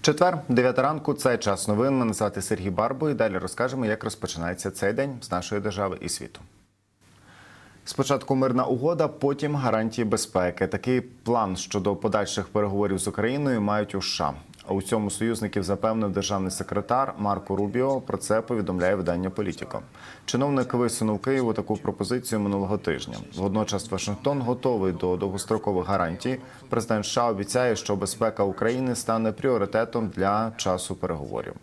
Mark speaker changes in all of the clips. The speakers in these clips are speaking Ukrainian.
Speaker 1: Четвер, 9 ранку. Це час новин. Мене звати Сергій Барбо. І далі розкажемо, як розпочинається цей день з нашої держави і світу. Спочатку мирна угода, потім гарантії безпеки. Такий план щодо подальших переговорів з Україною мають у США. У цьому союзників запевнив державний секретар Марко Рубіо. Про це повідомляє видання Політіко. Чиновник висунув Києву таку пропозицію минулого тижня. Водночас Вашингтон готовий до довгострокових гарантій. Президент США обіцяє, що безпека України стане пріоритетом для часу переговорів.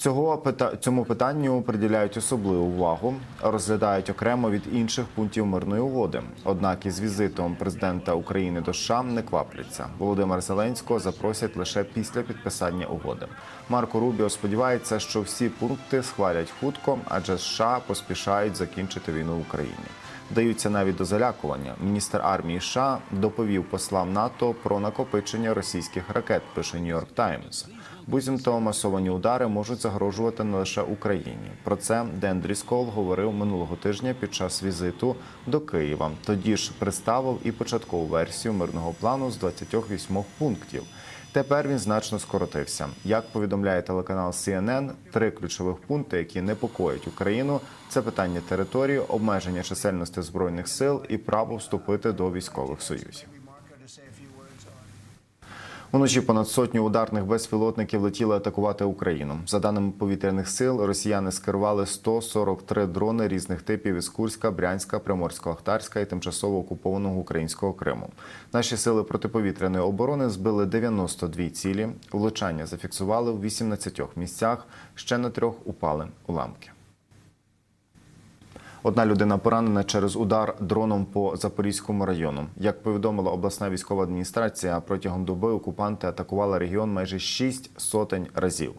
Speaker 1: Цього цьому питанню приділяють особливу увагу, розглядають окремо від інших пунктів мирної угоди. Однак із візитом президента України до США не квапляться. Володимира Зеленського запросять лише після підписання угоди. Марко Рубіо сподівається, що всі пункти схвалять хутко, адже США поспішають закінчити війну в Україні. Вдаються навіть до залякування. Міністр армії США доповів послам НАТО про накопичення російських ракет. Пише Нью-Йорк Таймс. Буцімто масовані удари можуть загрожувати не лише Україні. Про це Ден Дріскол говорив минулого тижня під час візиту до Києва. Тоді ж представив і початкову версію мирного плану з 28 пунктів. Тепер він значно скоротився. Як повідомляє телеканал CNN, три ключових пункти, які непокоять Україну, це питання території, обмеження чисельності збройних сил і право вступити до військових союзів. Уночі понад сотню ударних безпілотників летіли атакувати Україну. За даними повітряних сил, росіяни скерували 143 дрони різних типів із Курська, Брянська, Приморсько-Ахтарська і тимчасово окупованого українського Криму. Наші сили протиповітряної оборони збили 92 цілі. Влучання зафіксували в 18 місцях. Ще на трьох упали уламки. Одна людина поранена через удар дроном по Запорізькому району. Як повідомила обласна військова адміністрація, протягом доби окупанти атакували регіон майже шість сотень разів.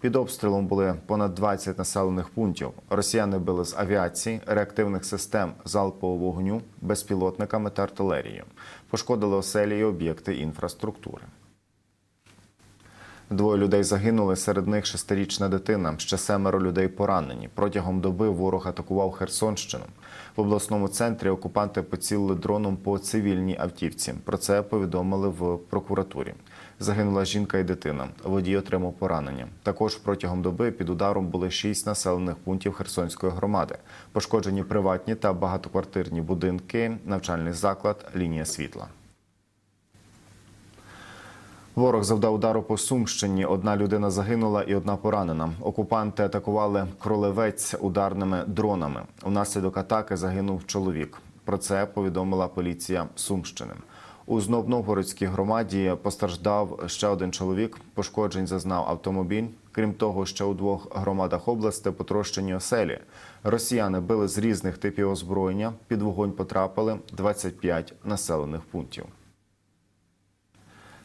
Speaker 1: Під обстрілом були понад 20 населених пунктів. Росіяни били з авіації, реактивних систем залпового вогню, безпілотниками та артилерією. Пошкодили оселі і об'єкти інфраструктури. Двоє людей загинули, серед них шестирічна дитина. Ще семеро людей поранені. Протягом доби ворог атакував Херсонщину. В обласному центрі окупанти поцілили дроном по цивільній автівці. Про це повідомили в прокуратурі. Загинула жінка і дитина. Водій отримав поранення. Також протягом доби під ударом були шість населених пунктів Херсонської громади. Пошкоджені приватні та багатоквартирні будинки, навчальний заклад, лінія світла. Ворог завдав удару по Сумщині. Одна людина загинула і одна поранена. Окупанти атакували кролевець ударними дронами. Унаслідок атаки загинув чоловік. Про це повідомила поліція Сумщини. У Знов-Новгородській громаді постраждав ще один чоловік. Пошкоджень зазнав автомобіль. Крім того, ще у двох громадах області потрощені оселі. Росіяни били з різних типів озброєння. Під вогонь потрапили 25 населених пунктів.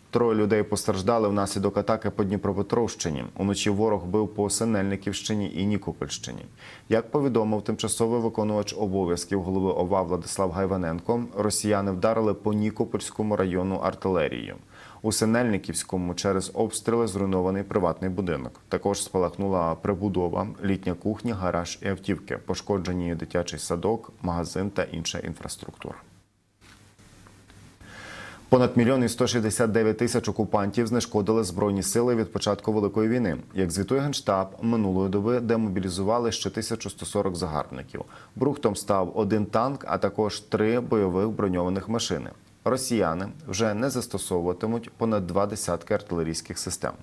Speaker 1: Троє людей постраждали внаслідок атаки по Дніпропетровщині. Уночі ворог бив по Синельниківщині і Нікопольщині. Як повідомив тимчасовий виконувач обов'язків голови ОВА Владислав Гайваненко, росіяни вдарили по Нікопольському району артилерією. У Синельниківському через обстріли зруйнований приватний будинок. Також спалахнула прибудова, літня кухня, гараж і автівки. Пошкоджені дитячий садок, магазин та інша інфраструктура. Понад мільйон і 169 тисяч окупантів знешкодили збройні сили від початку великої війни. Як звітує генштаб, минулої доби демобілізували ще 1140 загарбників. Брухтом став один танк, а також три бойових броньованих машини. Росіяни вже не застосовуватимуть понад два десятки артилерійських систем.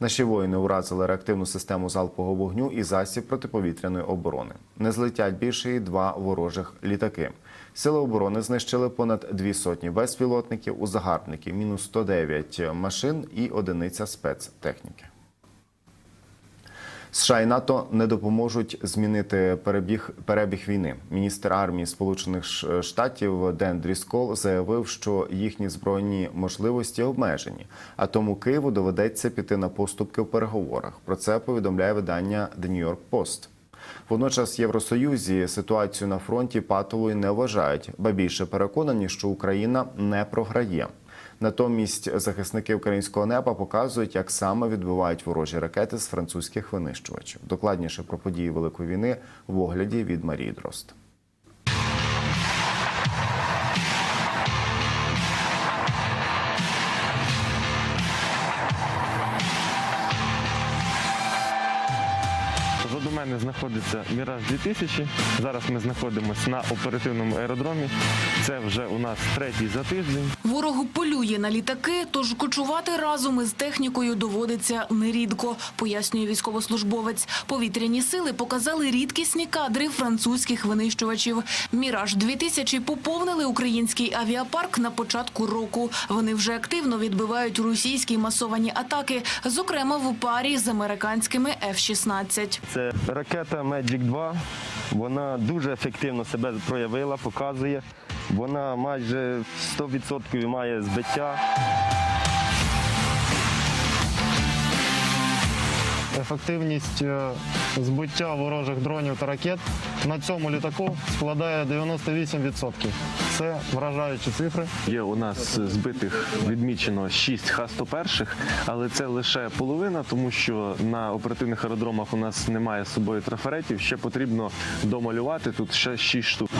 Speaker 1: Наші воїни уразили реактивну систему залпового вогню і засіб протиповітряної оборони. Не злетять більше і два ворожих літаки. Сили оборони знищили понад дві сотні безпілотників у загарбників, мінус 109 машин і одиниця спецтехніки. США і НАТО не допоможуть змінити перебіг перебіг війни. Міністр армії Сполучених Штатів Ден Дріскол заявив, що їхні збройні можливості обмежені, а тому Києву доведеться піти на поступки в переговорах. Про це повідомляє видання The New York Post. Водночас Євросоюзі ситуацію на фронті патовою не вважають, ба більше переконані, що Україна не програє. Натомість захисники українського неба показують, як саме відбивають ворожі ракети з французьких винищувачів. Докладніше про події Великої війни в огляді від Марії Дрозд.
Speaker 2: Знаходиться Міраж 2000. Зараз ми знаходимося на оперативному аеродромі. Це вже у нас третій за тиждень.
Speaker 3: Ворогу полює на літаки, тож кочувати разом із технікою доводиться нерідко, пояснює військовослужбовець. Повітряні сили показали рідкісні кадри французьких винищувачів. Міраж 2000 поповнили український авіапарк на початку року. Вони вже активно відбивають російські масовані атаки, зокрема в парі з американськими F-16.
Speaker 2: Це ракета Magic 2. Вона дуже ефективно себе проявила, показує. Вона майже 100% має збиття.
Speaker 4: Ефективність е, збиття ворожих дронів та ракет на цьому літаку складає 98%. Це вражаючі цифри.
Speaker 2: Є у нас збитих відмічено 6 Х-101, але це лише половина, тому що на оперативних аеродромах у нас немає з собою трафаретів. Ще потрібно домалювати тут ще 6 штук.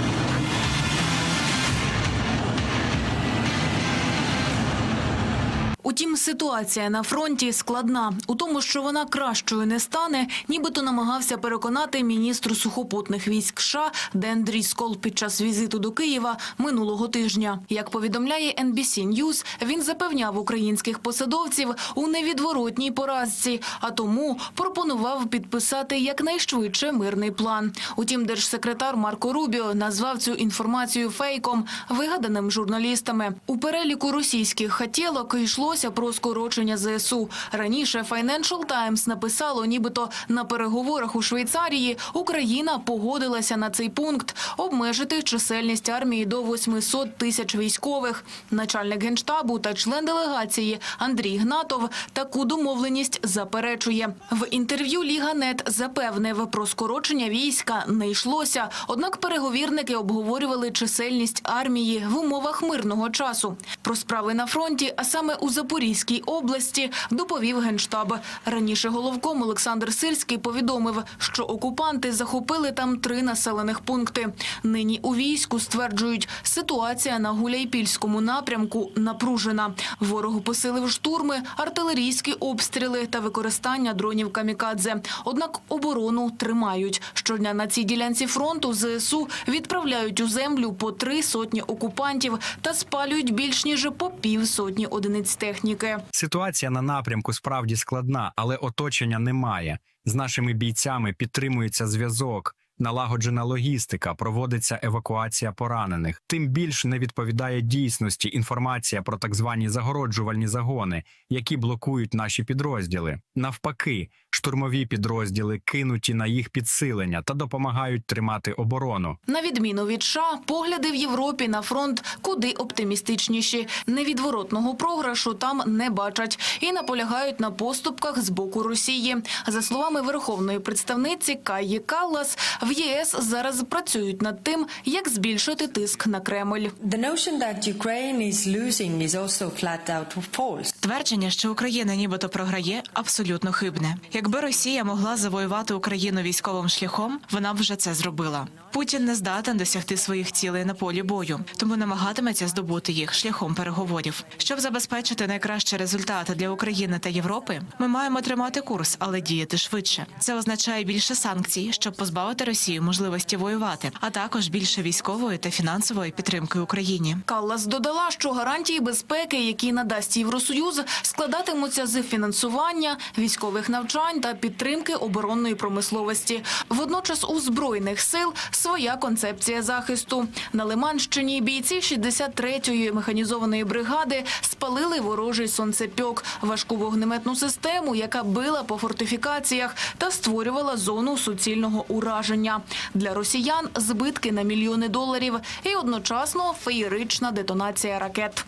Speaker 3: Утім, ситуація на фронті складна. У тому, що вона кращою не стане, нібито намагався переконати міністр сухопутних військ США Ден Дріскол під час візиту до Києва минулого тижня. Як повідомляє NBC News, він запевняв українських посадовців у невідворотній поразці, а тому пропонував підписати якнайшвидше мирний план. Утім, держсекретар Марко Рубіо назвав цю інформацію фейком, вигаданим журналістами. У переліку російських хотілок йшлося про скорочення ЗСУ. Раніше Financial Times написало, нібито на переговорах у Швейцарії Україна погодилася на цей пункт обмежити чисельність армії до 800 тисяч військових. Начальник генштабу та член делегації Андрій Гнатов таку домовленість заперечує. В інтерв'ю Ліга Нет запевнив про скорочення війська не йшлося. Однак переговірники обговорювали чисельність армії в умовах мирного часу. Про справи на фронті, а саме у Запорізькій області, доповів генштаб. Раніше головком Олександр Сирський повідомив, що окупанти захопили там три населених пункти. Нині у війську стверджують, ситуація на Гуляйпільському напрямку напружена. Ворогу посилив штурми, артилерійські обстріли та використання дронів камікадзе. Однак оборону тримають. Щодня на цій ділянці фронту ЗСУ відправляють у землю по три сотні окупантів та спалюють більш ніж по півсотні одиниць техніки.
Speaker 5: Ситуація на напрямку справді складна, але оточення немає. З нашими бійцями підтримується зв'язок, налагоджена логістика, проводиться евакуація поранених. Тим більш не відповідає дійсності інформація про так звані загороджувальні загони, які блокують наші підрозділи. Навпаки, штурмові підрозділи кинуті на їх підсилення та допомагають тримати оборону.
Speaker 3: На відміну від США, погляди в Європі на фронт куди оптимістичніші. Невідворотного програшу там не бачать і наполягають на поступках з боку Росії. За словами верховної представниці Каї Каллас, в ЄС зараз працюють над тим, як збільшити тиск на Кремль.
Speaker 6: The notion that Ukraine is losing is also flat out false.
Speaker 7: Твердження, що Україна нібито програє, абсолютно хибне. Якби Росія могла завоювати Україну військовим шляхом, вона б вже це зробила. Путін не здатен досягти своїх цілей на полі бою, тому намагатиметься здобути їх шляхом переговорів. Щоб забезпечити найкращі результати для України та Європи, ми маємо тримати курс, але діяти швидше. Це означає більше санкцій, щоб позбавити Росію можливості воювати, а також більше військової та фінансової підтримки Україні.
Speaker 3: Каллас додала, що гарантії безпеки, які надасть Євросоюз, складатимуться з фінансування, військових навчань та підтримки оборонної промисловості. Водночас у збройних сил своя концепція захисту. На Лиманщині бійці 63-ї механізованої бригади спалили ворожий сонцепьок, важку вогнеметну систему, яка била по фортифікаціях та створювала зону суцільного ураження. Для росіян збитки на мільйони доларів і одночасно феєрична детонація ракет.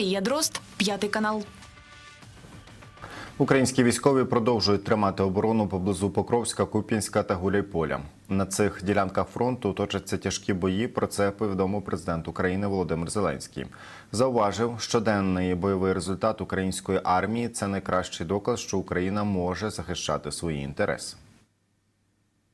Speaker 3: Марія Дрозд, п'ятий канал.
Speaker 1: Українські військові продовжують тримати оборону поблизу Покровська, Куп'янська та Гуляйполя. На цих ділянках фронту точаться тяжкі бої. Про це повідомив президент України Володимир Зеленський. Зауважив, щоденний бойовий результат української армії це найкращий доказ, що Україна може захищати свої інтереси.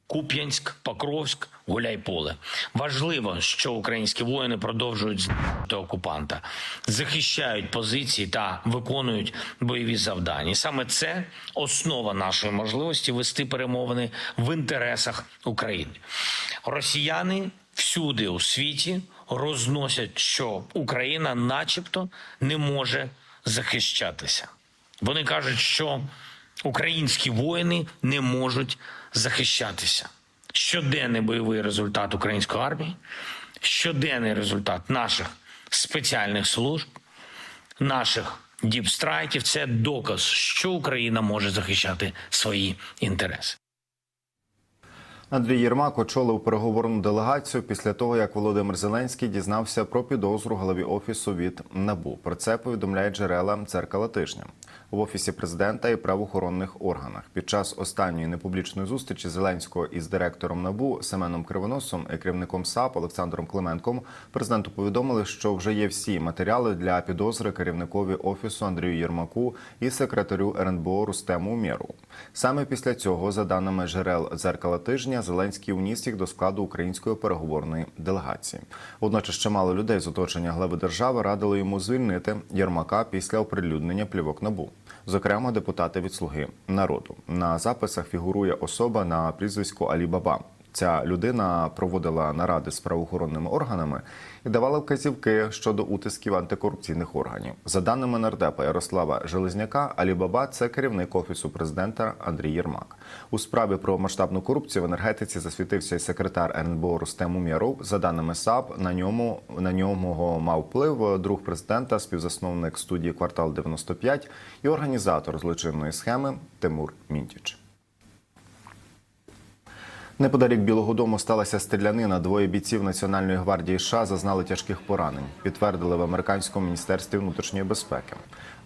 Speaker 8: Куп'янськ, Покровськ, Гуляйполе. Важливо, що українські воїни продовжують знищувати окупанта, захищають позиції та виконують бойові завдання. Саме це основа нашої можливості вести перемовини в інтересах України. Росіяни всюди у світі розносять, що Україна, начебто, не може захищатися. Вони кажуть, що українські воїни не можуть захищатися. Щоденний бойовий результат української армії, щоденний результат наших спеціальних служб, наших діпстрайків це доказ, що Україна може захищати свої інтереси.
Speaker 1: Андрій Єрмак очолив переговорну делегацію після того, як Володимир Зеленський дізнався про підозру голові офісу від НАБУ. Про це повідомляють джерела дзеркала тижня в офісі президента і правоохоронних органах. Під час останньої непублічної зустрічі Зеленського із директором НАБУ Семеном Кривоносом і керівником САП Олександром Клименком президенту повідомили, що вже є всі матеріали для підозри керівникові офісу Андрію Єрмаку і секретарю РНБО Рустему Умєру. Саме після цього, за даними джерел дзеркала тижня, Зеленський уніс їх до складу української переговорної делегації. Водночас чимало людей з оточення глави держави радили йому звільнити Єрмака після оприлюднення плівок НАБУ. Зокрема, депутати від слуги народу на записах фігурує особа на прізвисько Алі Баба. Ця людина проводила наради з правоохоронними органами і давала вказівки щодо утисків антикорупційних органів. За даними нардепа Ярослава Железняка, Алібаба це керівник офісу президента Андрій Єрмак. У справі про масштабну корупцію в енергетиці засвітився і секретар РНБО Рустем Умєров. За даними САП, на ньому на ньому мав вплив друг президента, співзасновник студії Квартал 95 і організатор злочинної схеми Тимур Мінтіч. Неподалік Білого Дому сталася стрілянина. Двоє бійців Національної гвардії США зазнали тяжких поранень. Підтвердили в американському міністерстві внутрішньої безпеки.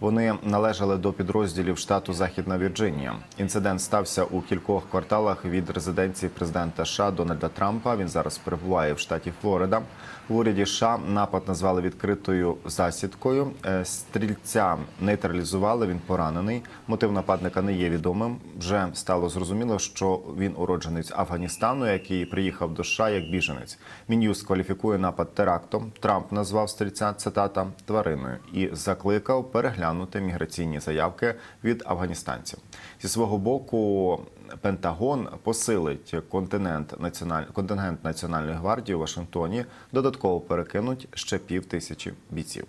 Speaker 1: Вони належали до підрозділів штату Західна Вірджинія. Інцидент стався у кількох кварталах від резиденції президента США Дональда Трампа. Він зараз перебуває в штаті Флорида. В уряді США напад назвали відкритою засідкою. Е, Стрільця нейтралізували. Він поранений. Мотив нападника не є відомим. Вже стало зрозуміло, що він уродженець Афганістану, який приїхав до США як біженець. Мін'юст кваліфікує напад терактом. Трамп назвав стрільця цитата твариною і закликав переглянути міграційні заявки від афганістанців. Зі свого боку. Пентагон посилить континент національ... контингент Національної гвардії у Вашингтоні. Додатково перекинуть ще пів тисячі бійців.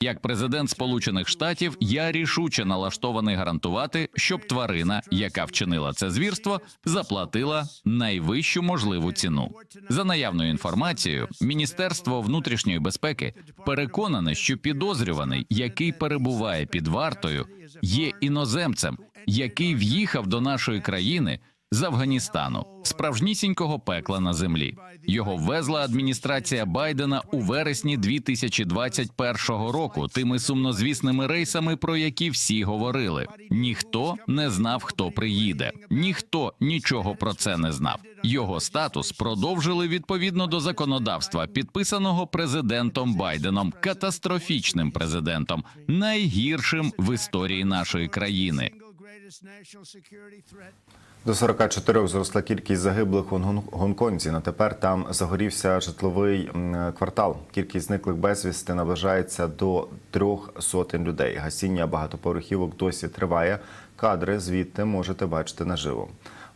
Speaker 9: Як президент Сполучених Штатів, я рішуче налаштований гарантувати, щоб тварина, яка вчинила це звірство, заплатила найвищу можливу ціну. За наявною інформацією, Міністерство внутрішньої безпеки переконане, що підозрюваний, який перебуває під вартою, є іноземцем, який в'їхав до нашої країни. З Афганістану, справжнісінького пекла на землі. Його ввезла адміністрація Байдена у вересні 2021 року. Тими сумнозвісними рейсами, про які всі говорили. Ніхто не знав, хто приїде. Ніхто нічого про це не знав. Його статус продовжили відповідно до законодавства, підписаного президентом Байденом, катастрофічним президентом, найгіршим в історії нашої країни.
Speaker 1: До 44 зросла кількість загиблих у Гонконзі. На тепер там загорівся житловий квартал. Кількість зниклих безвісти наближається до трьох сотень людей. Гасіння багатоповерхівок досі триває. Кадри звідти можете бачити наживо.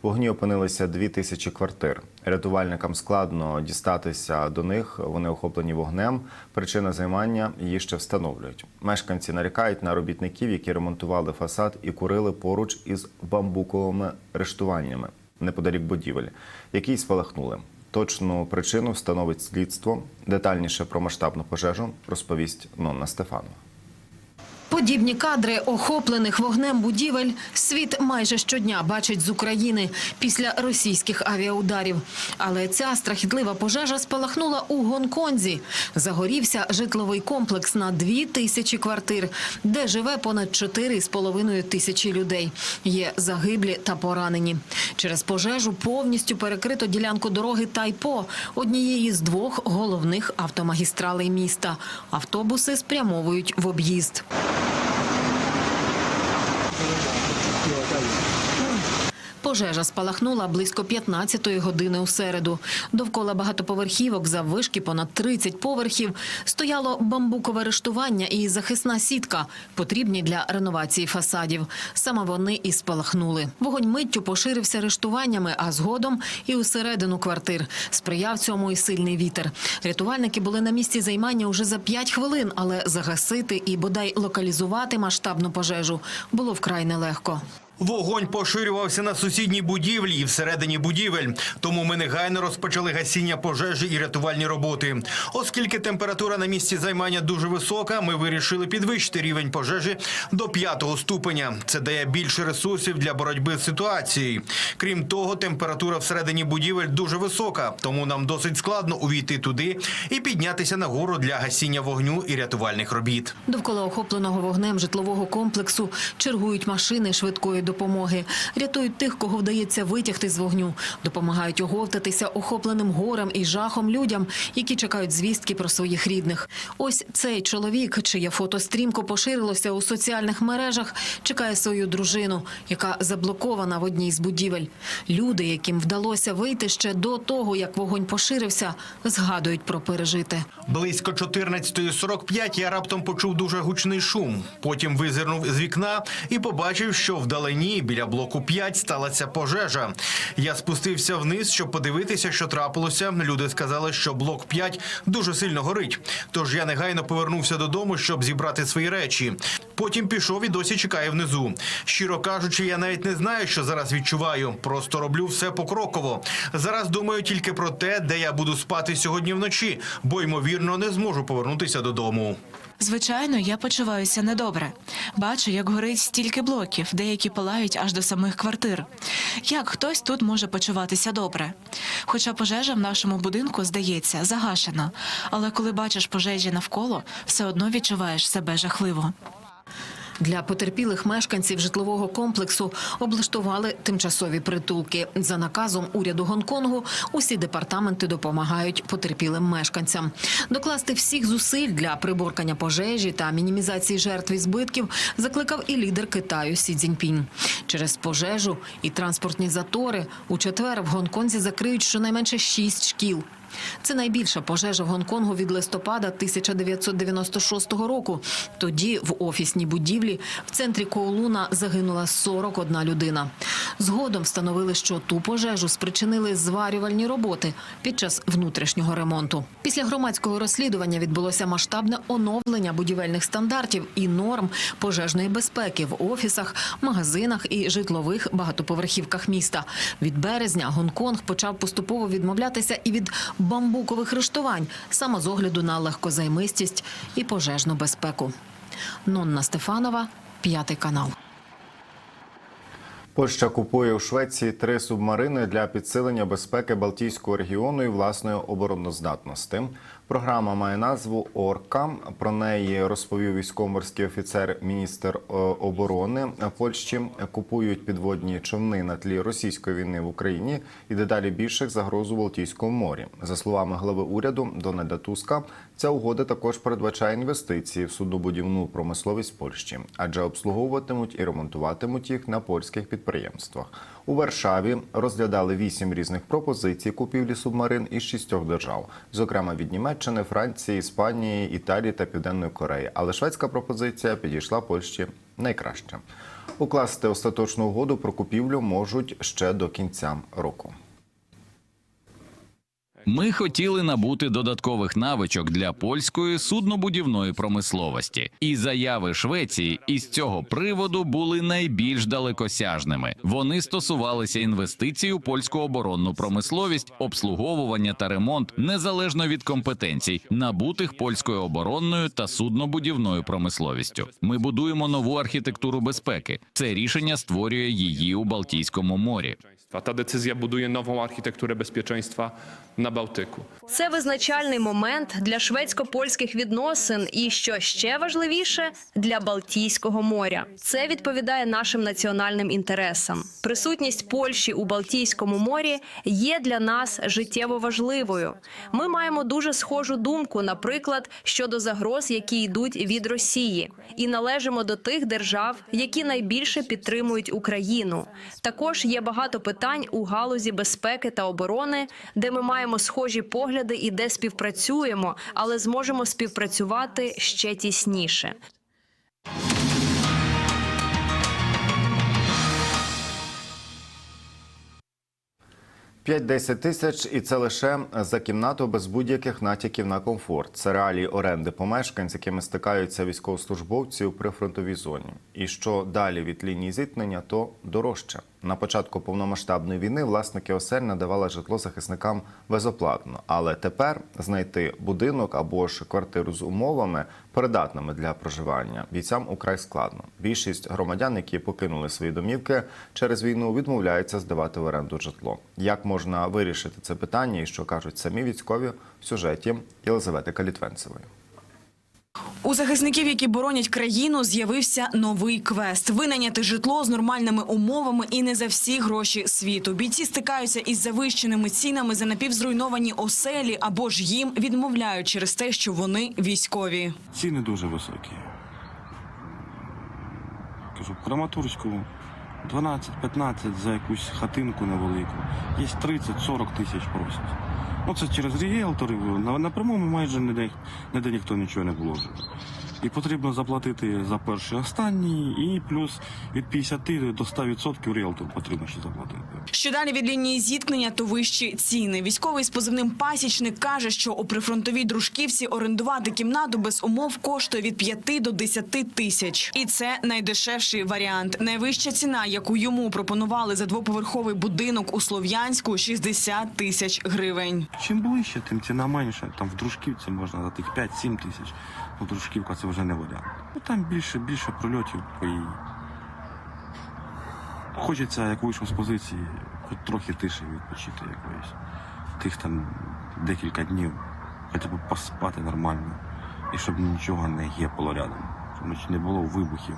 Speaker 1: Вогні опинилися дві тисячі квартир. Рятувальникам складно дістатися до них. Вони охоплені вогнем. Причина займання її ще встановлюють. Мешканці нарікають на робітників, які ремонтували фасад і курили поруч із бамбуковими рештуваннями неподалік будівель, які й спалахнули. Точну причину встановить слідство. Детальніше про масштабну пожежу розповість Нонна Стефанова.
Speaker 10: Подібні кадри охоплених вогнем будівель світ майже щодня бачить з України після російських авіаударів. Але ця страхітлива пожежа спалахнула у Гонконзі. Загорівся житловий комплекс на дві тисячі квартир, де живе понад 4,5 тисячі людей. Є загиблі та поранені. Через пожежу повністю перекрито ділянку дороги Тайпо, однієї з двох головних автомагістралей міста. Автобуси спрямовують в об'їзд. Пожежа спалахнула близько 15-ї години у середу. Довкола багатоповерхівок заввишки понад 30 поверхів стояло бамбукове рештування і захисна сітка, потрібні для реновації фасадів. Саме вони і спалахнули. Вогонь миттю поширився рештуваннями, а згодом і усередину квартир. Сприяв цьому і сильний вітер. Рятувальники були на місці займання уже за 5 хвилин, але загасити і бодай локалізувати масштабну пожежу було вкрай нелегко.
Speaker 11: Вогонь поширювався на сусідній будівлі і всередині будівель. Тому ми негайно розпочали гасіння пожежі і рятувальні роботи. Оскільки температура на місці займання дуже висока, ми вирішили підвищити рівень пожежі до п'ятого ступеня. Це дає більше ресурсів для боротьби з ситуацією. Крім того, температура всередині будівель дуже висока, тому нам досить складно увійти туди і піднятися нагору для гасіння вогню і рятувальних робіт.
Speaker 10: Довкола охопленого вогнем житлового комплексу чергують машини швидкої допомоги, рятують тих, кого вдається витягти з вогню, допомагають оговтатися охопленим горем і жахом людям, які чекають звістки про своїх рідних. Ось цей чоловік, чиє фото стрімко поширилося у соціальних мережах, чекає свою дружину, яка заблокована в одній з будівель. Люди, яким вдалося вийти ще до того, як вогонь поширився, згадують про пережите.
Speaker 11: Близько 14.45 я раптом почув дуже гучний шум. Потім визирнув з вікна і побачив, що вдалині біля блоку 5 сталася пожежа. Я спустився вниз, щоб подивитися, що трапилося. Люди сказали, що блок 5 дуже сильно горить. Тож я негайно повернувся додому, щоб зібрати свої речі. Потім пішов і досі чекає внизу. Щиро кажучи, я навіть не знаю, що зараз відчуваю. Просто роблю все покроково. Зараз думаю тільки про те, де я буду спати сьогодні вночі, бо ймовірно не зможу повернутися додому.
Speaker 7: Звичайно, я почуваюся недобре. Бачу, як горить стільки блоків, деякі палають аж до самих квартир. Як хтось тут може почуватися добре? Хоча пожежа в нашому будинку, здається, загашена. Але коли бачиш пожежі навколо, все одно відчуваєш себе жахливо.
Speaker 10: Для потерпілих мешканців житлового комплексу облаштували тимчасові притулки. За наказом уряду Гонконгу усі департаменти допомагають потерпілим мешканцям. Докласти всіх зусиль для приборкання пожежі та мінімізації жертв і збитків закликав і лідер Китаю Сі Цзіньпінь. Через пожежу і транспортні затори у четвер в Гонконзі закриють щонайменше шість шкіл. Це найбільша пожежа в Гонконгу від листопада 1996 року. Тоді в офісній будівлі в центрі Коулуна загинула 41 людина. Згодом встановили, що ту пожежу спричинили зварювальні роботи під час внутрішнього ремонту. Після громадського розслідування відбулося масштабне оновлення будівельних стандартів і норм пожежної безпеки в офісах, магазинах і житлових багатоповерхівках міста. Від березня Гонконг почав поступово відмовлятися і від бамбукових рештувань, саме з огляду на легкозаймистість і пожежну безпеку. Нонна Стефанова, п'ятий канал.
Speaker 1: Польща купує у Швеції три субмарини для підсилення безпеки Балтійського регіону і власної обороноздатності. Програма має назву Орка. Про неї розповів військово-морський офіцер, міністр е, оборони Польщі. Купують підводні човни на тлі російської війни в Україні і дедалі більших загроз у Балтійському морі. За словами глави уряду Дональда Туска, ця угода також передбачає інвестиції в суднобудівну промисловість Польщі, адже обслуговуватимуть і ремонтуватимуть їх на польських підприємствах. У Варшаві розглядали вісім різних пропозицій купівлі субмарин із шістьох держав, зокрема від Німеччини, Франції, Іспанії, Італії та Південної Кореї. Але шведська пропозиція підійшла Польщі найкраще. Укласти остаточну угоду про купівлю можуть ще до кінця року.
Speaker 9: Ми хотіли набути додаткових навичок для польської суднобудівної промисловості, і заяви Швеції із цього приводу були найбільш далекосяжними. Вони стосувалися інвестицій у польську оборонну промисловість, обслуговування та ремонт незалежно від компетенцій, набутих польською оборонною та суднобудівною промисловістю. Ми будуємо нову архітектуру безпеки. Це рішення створює її у Балтійському морі.
Speaker 12: Ta decyzja buduje nową architekturę bezpieczeństwa na Bałtyku.
Speaker 13: Це визначальний момент для шведсько-польських відносин і, що ще важливіше, для Балтійського моря. Це відповідає нашим національним інтересам. Присутність Польщі у Балтійському морі є для нас життєво важливою. Ми маємо дуже схожу думку, наприклад, щодо загроз, які йдуть від Росії, і належимо до тих держав, які найбільше підтримують Україну. Також є багато питань у галузі безпеки та оборони, де ми маємо схожі погляди і де співпрацюємо, але зможемо співпрацювати ще тісніше.
Speaker 1: 5-10 тисяч, і це лише за кімнату без будь-яких натяків на комфорт. Це реалії оренди помешкань, з якими стикаються військовослужбовці у прифронтовій зоні. І що далі від лінії зіткнення, то дорожче. На початку повномасштабної війни власники осель надавали житло захисникам безоплатно, але тепер знайти будинок або ж квартиру з умовами, придатними для проживання, бійцям украй складно. Більшість громадян, які покинули свої домівки через війну, відмовляються здавати в оренду житло. Як можна вирішити це питання і що кажуть самі військові в сюжеті Єлизавети Калітвенцевої.
Speaker 14: У захисників, які боронять країну, з'явився новий квест: винайняти житло з нормальними умовами і не за всі гроші світу. Бійці стикаються із завищеними цінами за напівзруйновані оселі або ж їм відмовляють через те, що вони військові.
Speaker 15: Ціни дуже високі. Кажу, Краматорську 12-15 за якусь хатинку невелику. Є 30-40 тисяч просять. Ну це через ріелторів. На, напряму майже ніде, ніде ніхто нічого не вложив. І потрібно заплатити за перший останній, і плюс від 50 до 100% ріелтор потрібно ще заплатити.
Speaker 14: Що далі від лінії зіткнення, то вищі ціни. Військовий з позивним пасічник каже, що у прифронтовій дружківці орендувати кімнату без умов коштує від 5 до 10 тисяч. І це найдешевший варіант. Найвища ціна, яку йому пропонували за двоповерховий будинок у Слов'янську, 60 тисяч гривень.
Speaker 15: Чим ближче, тим ціна менша. Там в дружківці можна за тих 5-7 тисяч. Ну, дружківка це вже не вода. Ну там більше, більше прольотів і хочеться, як вийшов з позиції, хоч трохи тише відпочити якоїсь. Тих там декілька днів, хоча б поспати нормально. І щоб нічого не гепало рядом, щоб не було вибухів.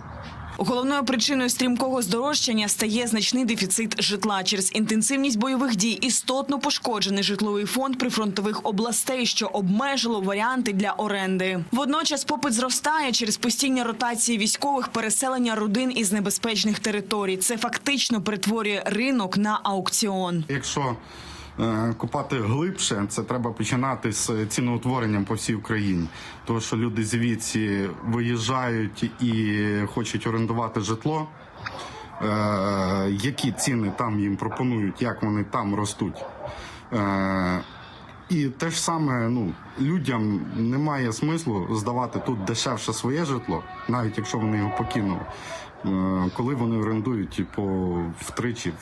Speaker 14: Головною причиною стрімкого здорожчання стає значний дефіцит житла через інтенсивність бойових дій. Істотно пошкоджений житловий фонд прифронтових областей, що обмежило варіанти для оренди. Водночас попит зростає через постійні ротації військових, переселення родин із небезпечних територій. Це фактично перетворює ринок на аукціон.
Speaker 16: Якщо копати глибше, це треба починати з ціноутворенням по всій Україні. Тому що люди звідси виїжджають і хочуть орендувати житло. Е, які ціни там їм пропонують, як вони там ростуть. Е, і те ж саме, ну, людям немає смислу здавати тут дешевше своє житло, навіть якщо вони його покинули, е, коли вони орендують по втричі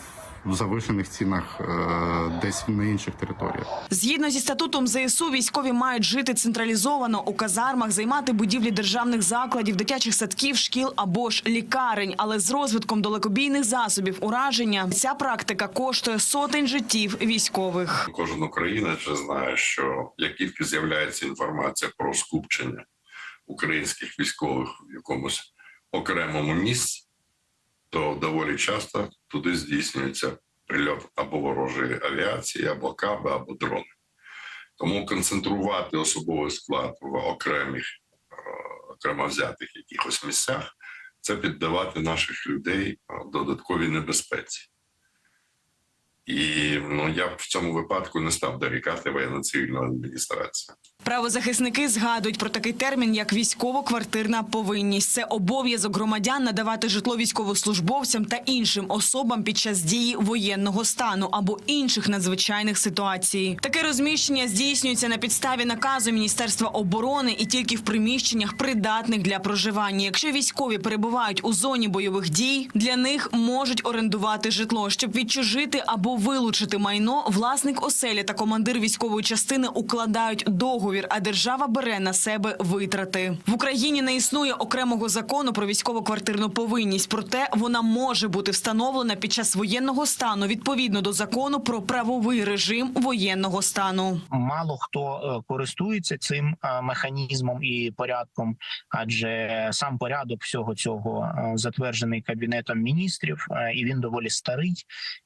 Speaker 16: в завишених цінах е, десь на інших територіях.
Speaker 14: Згідно зі статутом ЗСУ, військові мають жити централізовано у казармах, займати будівлі державних закладів, дитячих садків, шкіл або ж лікарень. Але з розвитком далекобійних засобів ураження ця практика коштує сотень життів військових.
Speaker 17: Кожен українець вже знає, що як тільки з'являється інформація про скупчення українських військових в якомусь окремому місці, то доволі часто туди здійснюється прильот або ворожої авіації, або каби, або дрони. Тому концентрувати особовий склад в окремих е, окремо взятих якихось місцях це піддавати наших людей е, додатковій небезпеці. І ну я б в цьому випадку не став дорікати воєнно-цивільну адміністрацію.
Speaker 14: Правозахисники згадують про такий термін, як військово-квартирна повинність. Це обов'язок громадян надавати житло військовослужбовцям та іншим особам під час дії воєнного стану або інших надзвичайних ситуацій. Таке розміщення здійснюється на підставі наказу Міністерства оборони і тільки в приміщеннях придатних для проживання. Якщо військові перебувають у зоні бойових дій, для них можуть орендувати житло, щоб відчужити або вилучити майно, власник оселі та командир військової частини укладають договір, а держава бере на себе витрати. В Україні не існує окремого закону про військово-квартирну повинність, проте вона може бути встановлена під час воєнного стану відповідно до закону про правовий режим воєнного стану.
Speaker 18: Мало хто е, користується цим е, механізмом і порядком, адже сам порядок всього цього е, затверджений кабінетом міністрів, і він доволі старий,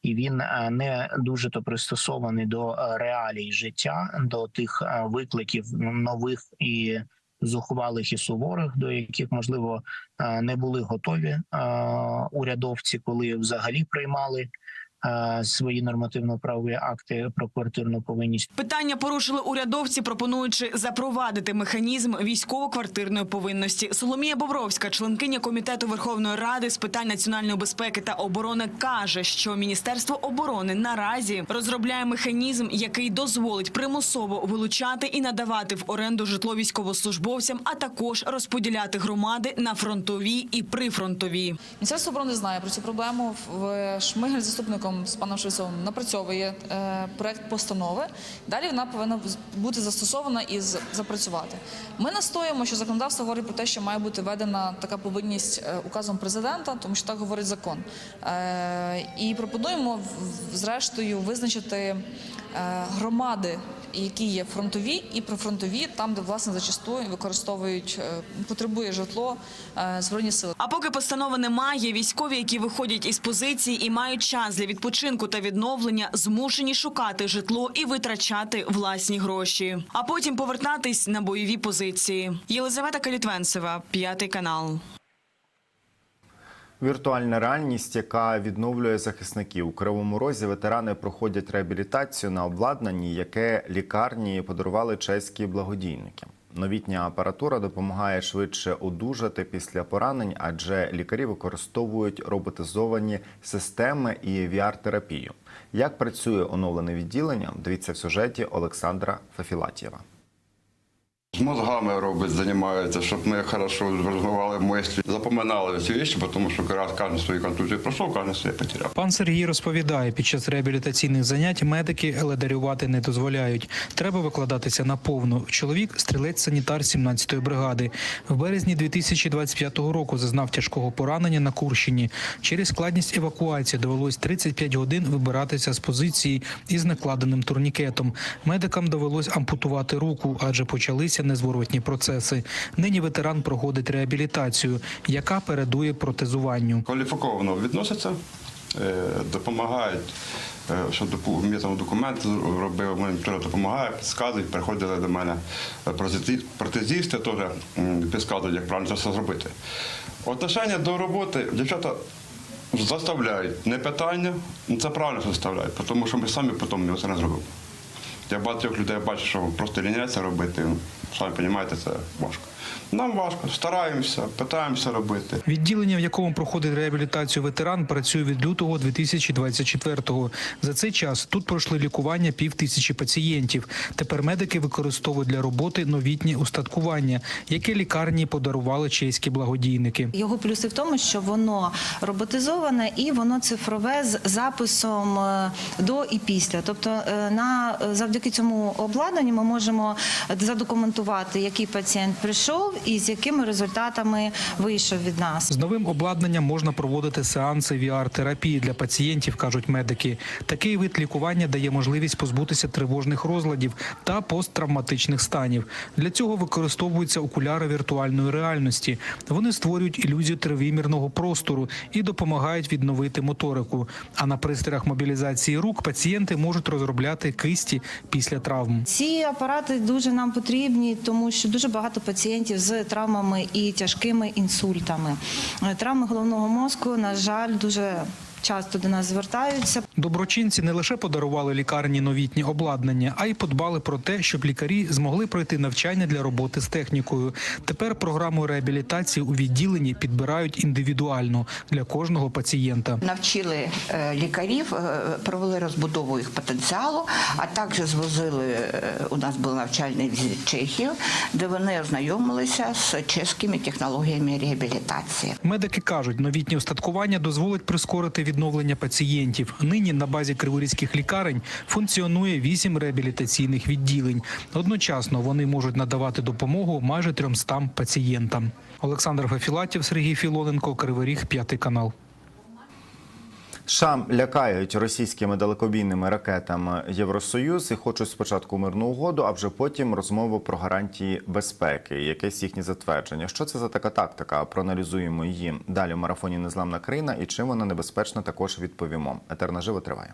Speaker 18: і він не дуже то пристосований до е, реалій життя, до тих е, викликів нових і зухвалих і суворих, до яких можливо е, не були готові урядовці, коли взагалі приймали свої нормативно-правові акти про квартирну повинність.
Speaker 14: Питання порушили урядовці, пропонуючи запровадити механізм військово-квартирної повинності. Соломія Бобровська, членкиня комітету Верховної Ради з питань національної безпеки та оборони, каже, що Міністерство оборони наразі розробляє механізм, який дозволить примусово вилучати і надавати в оренду житло військовослужбовцям, а також розподіляти громади на фронтові і прифронтові.
Speaker 19: Міністерство оборони знає про цю проблему. В Шмигель заступником з паном Швецовим напрацьовує е, проект постанови. Далі вона повинна бути застосована і запрацювати. Ми настоюємо, що законодавство говорить про те, що має бути введена така повинність е, указом президента, тому що так говорить закон. Е, І пропонуємо зрештою визначити громади. Які є фронтові і прифронтові, там де власне зачасту використовують е, потребує житло е, збройні сили.
Speaker 14: А поки постанови немає, військові, які виходять із позиції і мають час для відпочинку та відновлення, змушені шукати житло і витрачати власні гроші, а потім повертатись на бойові позиції. Єлизавета Калітвенцева, п'ятий канал.
Speaker 1: Віртуальна реальність, яка відновлює захисників у Кривому Розі, ветерани проходять реабілітацію на обладнанні, яке лікарні подарували чеські благодійники. Новітня апаратура допомагає швидше одужати після поранень, адже лікарі використовують роботизовані системи і VR-терапію. Як працює оновлене відділення? Дивіться в сюжеті Олександра Фефілатєва.
Speaker 20: З мозгами робить, займається, щоб ми хорошо розвивали мислі, запоминали ці речі, тому що раз кожен свої контузії пройшов, кожен своє потеряв.
Speaker 21: Пан Сергій розповідає, під час реабілітаційних занять медики ледарювати не дозволяють. Треба викладатися на повну. Чоловік стрілець санітар 17-ї бригади. В березні 2025 року зазнав тяжкого поранення на Курщині. Через складність евакуації довелось 35 годин вибиратися з позиції із накладеним турнікетом. Медикам довелось ампутувати руку, адже почалися незворотні процеси. Нині ветеран проходить реабілітацію, яка передує протезуванню.
Speaker 20: Кваліфіковано відносяться, е, допомагають. е, Що я там документи робив, мені допомагає, підказують, приходили до мене протезі- протезісти, теж підказують, як правильно це зробити. Отношення до роботи дівчата заставляють, не питання, ну, це правильно заставляють, тому що ми самі потім це не зробимо. Я багатьох людей бачу, що просто ліняться робити, самі розумієте, це важко. Нам важко, стараємося, питаємося робити.
Speaker 21: Відділення, в якому проходить реабілітацію ветеран, працює від лютого 2024-го. За цей час тут пройшли лікування пів тисячі пацієнтів. Тепер медики використовують для роботи новітнє устаткування, яке лікарні подарували чеські благодійники.
Speaker 22: Його плюси в тому, що воно роботизоване і воно цифрове з записом е, до і після. Тобто, е, на завдяки цьому обладнанню ми можемо задокументувати, який пацієнт прийшов і з якими результатами вийшов від нас.
Speaker 21: З новим обладнанням можна проводити сеанси VR-терапії для пацієнтів, кажуть медики. Такий вид лікування дає можливість позбутися тривожних розладів та посттравматичних станів. Для цього використовуються окуляри віртуальної реальності. Вони створюють ілюзію тривимірного простору і допомагають відновити моторику. А на пристроях мобілізації рук пацієнти можуть розробляти кисті після травм.
Speaker 22: Ці апарати дуже нам потрібні, тому що дуже багато пацієнтів з травмами і тяжкими інсультами. Е, Травми головного мозку, на жаль, дуже часто до нас звертаються.
Speaker 21: Доброчинці не лише подарували лікарні новітні обладнання, а й подбали про те, щоб лікарі змогли пройти навчання для роботи з технікою. Тепер програму реабілітації у відділенні підбирають індивідуально для кожного пацієнта.
Speaker 23: Навчили е, лікарів, е, провели розбудову їх потенціалу, а також звозили е, у нас був навчальний візит в Чехію, де вони ознайомилися з чеськими технологіями реабілітації.
Speaker 21: Медики кажуть, новітнє устаткування дозволить прискорити відновлення пацієнтів. Нині на базі криворізьких лікарень функціонує вісім реабілітаційних відділень. Одночасно вони можуть надавати допомогу майже 300 пацієнтам. Олександр Фафілатів, Сергій Філоненко, Кривий п'ятий канал.
Speaker 1: США лякають російськими далекобійними ракетами Євросоюз і хочуть спочатку мирну угоду, а вже потім розмову про гарантії безпеки, якесь їхнє затвердження. Що це за така тактика? Проаналізуємо її далі в марафоні Незламна країна і чим вона небезпечна, також відповімо. Етер наживо триває.